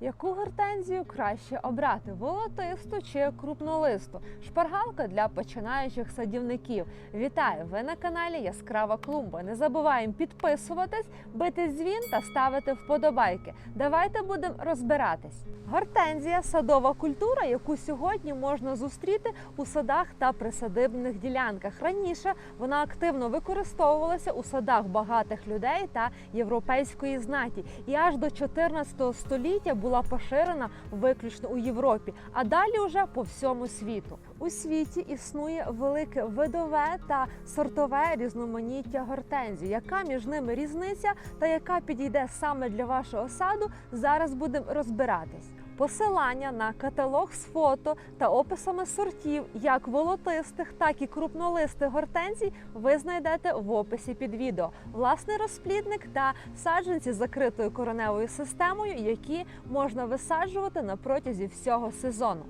Яку гортензію краще обрати волотисту чи крупнолисту? Шпаргалка для починаючих садівників. Вітаю! Ви на каналі Яскрава Клумба. Не забуваємо підписуватись, бити дзвін та ставити вподобайки. Давайте будемо розбиратись. Гортензія садова культура, яку сьогодні можна зустріти у садах та присадибних ділянках. Раніше вона активно використовувалася у садах багатих людей та європейської знаті, і аж до 14 століття була поширена виключно у Європі, а далі уже по всьому світу. У світі існує велике видове та сортове різноманіття гортензій. Яка між ними різниця та яка підійде саме для вашого саду? Зараз будемо розбиратись. Посилання на каталог з фото та описами сортів як волотистих, так і крупнолистих гортензій ви знайдете в описі під відео. Власний розплідник та саджанці з закритою кореневою системою, які можна висаджувати на протязі всього сезону.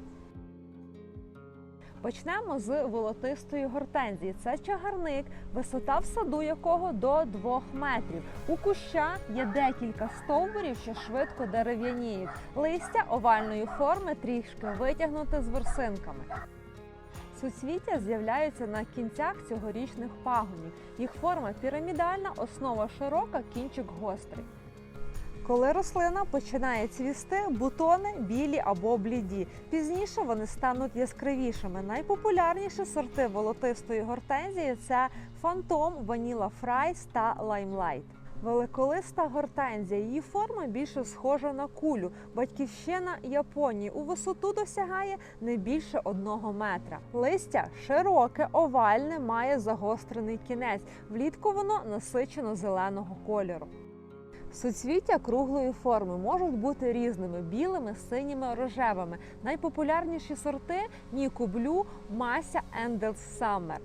Почнемо з волотистої гортензії. Це чагарник, висота в саду якого до 2 метрів. У куща є декілька стовбурів, що швидко дерев'яніють. Листя овальної форми трішки витягнуте з ворсинками. Суцвіття з'являються на кінцях цьогорічних пагонів. Їх форма пірамідальна, основа широка, кінчик гострий. Коли рослина починає цвісти, бутони білі або бліді. Пізніше вони стануть яскравішими. Найпопулярніші сорти волотистої гортензії це фантом, ваніла фрайс та лаймлайт. Великолиста гортензія. Її форма більше схожа на кулю. Батьківщина Японії у висоту досягає не більше одного метра. Листя широке, овальне, має загострений кінець. Влітку воно насичено зеленого кольору. Суцвіття круглої форми можуть бути різними білими, синіми, рожевими. Найпопулярніші сорти Ніку Блю, Мася Ендельс Саммер.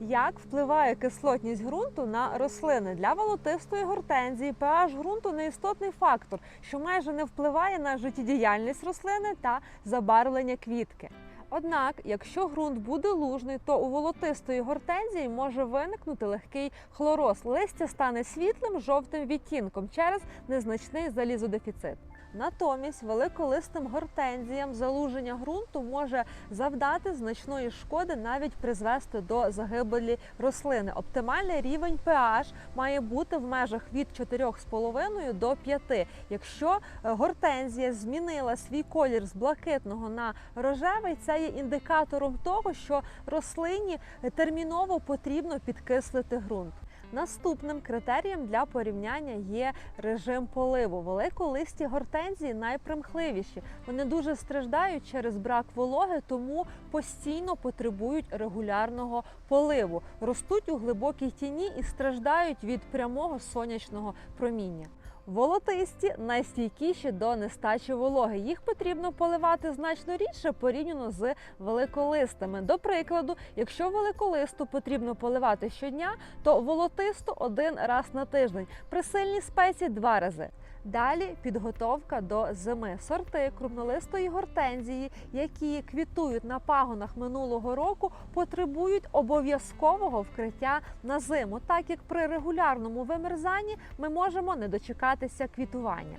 Як впливає кислотність ґрунту на рослини для волотистої гортензії? pH ґрунту неістотний фактор, що майже не впливає на життєдіяльність рослини та забарвлення квітки. Однак, якщо ґрунт буде лужний, то у волотистої гортензії може виникнути легкий хлороз. Листя стане світлим жовтим відтінком через незначний залізодефіцит. Натомість великолистим гортензіям залуження ґрунту може завдати значної шкоди, навіть призвести до загибелі рослини. Оптимальний рівень pH має бути в межах від 4,5 до 5. Якщо гортензія змінила свій колір з блакитного на рожевий, це є індикатором того, що рослині терміново потрібно підкислити ґрунт. Наступним критерієм для порівняння є режим поливу. Великолисті гортензії найпримхливіші. Вони дуже страждають через брак вологи, тому постійно потребують регулярного поливу. Ростуть у глибокій тіні і страждають від прямого сонячного проміння. Волотисті найстійкіші до нестачі вологи. Їх потрібно поливати значно рідше порівняно з великолистами. До прикладу, якщо великолисту потрібно поливати щодня, то волотисту один раз на тиждень. При сильній спеці два рази. Далі підготовка до зими. Сорти крупнолистої гортензії, які квітують на пагонах минулого року, потребують обов'язкового вкриття на зиму, так як при регулярному вимерзанні ми можемо не дочекатися квітування.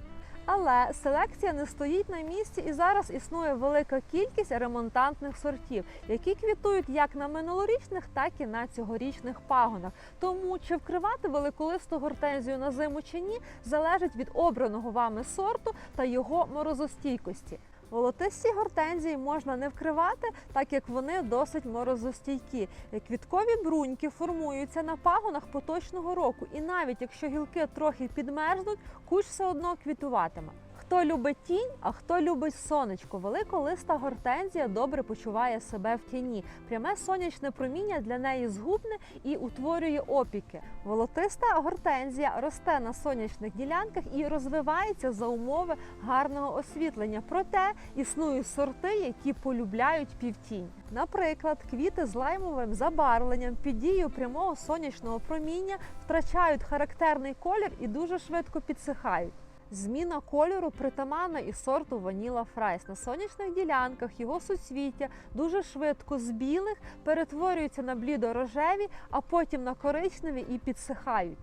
Але селекція не стоїть на місці, і зараз існує велика кількість ремонтантних сортів, які квітують як на минулорічних, так і на цьогорічних пагонах. Тому чи вкривати великолисту гортензію на зиму чи ні, залежить від обраного вами сорту та його морозостійкості. Волотисті гортензії можна не вкривати, так як вони досить морозостійкі. Квіткові бруньки формуються на пагонах поточного року, і навіть якщо гілки трохи підмерзнуть, куч все одно квітуватиме. Хто любить тінь, а хто любить сонечко. Великолиста гортензія добре почуває себе в тіні. Пряме сонячне проміння для неї згубне і утворює опіки. Волотиста гортензія росте на сонячних ділянках і розвивається за умови гарного освітлення. Проте існують сорти, які полюбляють півтінь. Наприклад, квіти з лаймовим забарвленням під дією прямого сонячного проміння втрачають характерний колір і дуже швидко підсихають. Зміна кольору притаманна і сорту Ваніла Фрайс. На сонячних ділянках його суцвіття дуже швидко з білих перетворюються на блідо-рожеві, а потім на коричневі і підсихають.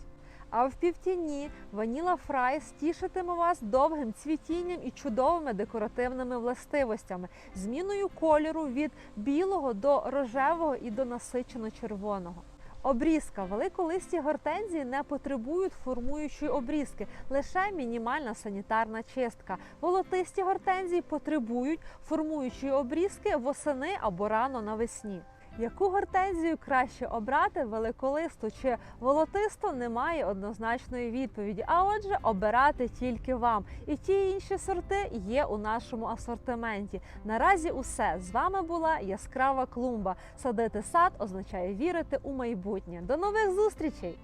А в півтіні ваніла фрайс тішитиме вас довгим цвітінням і чудовими декоративними властивостями, зміною кольору від білого до рожевого і до насичено червоного. Обрізка великолисті гортензії не потребують формуючої обрізки, лише мінімальна санітарна чистка. Волотисті гортензії потребують формуючої обрізки восени або рано навесні. Яку гортензію краще обрати великолисту чи волотисту, немає однозначної відповіді. А отже, обирати тільки вам. І ті інші сорти є у нашому асортименті. Наразі усе з вами була яскрава клумба. Садити сад означає вірити у майбутнє. До нових зустрічей!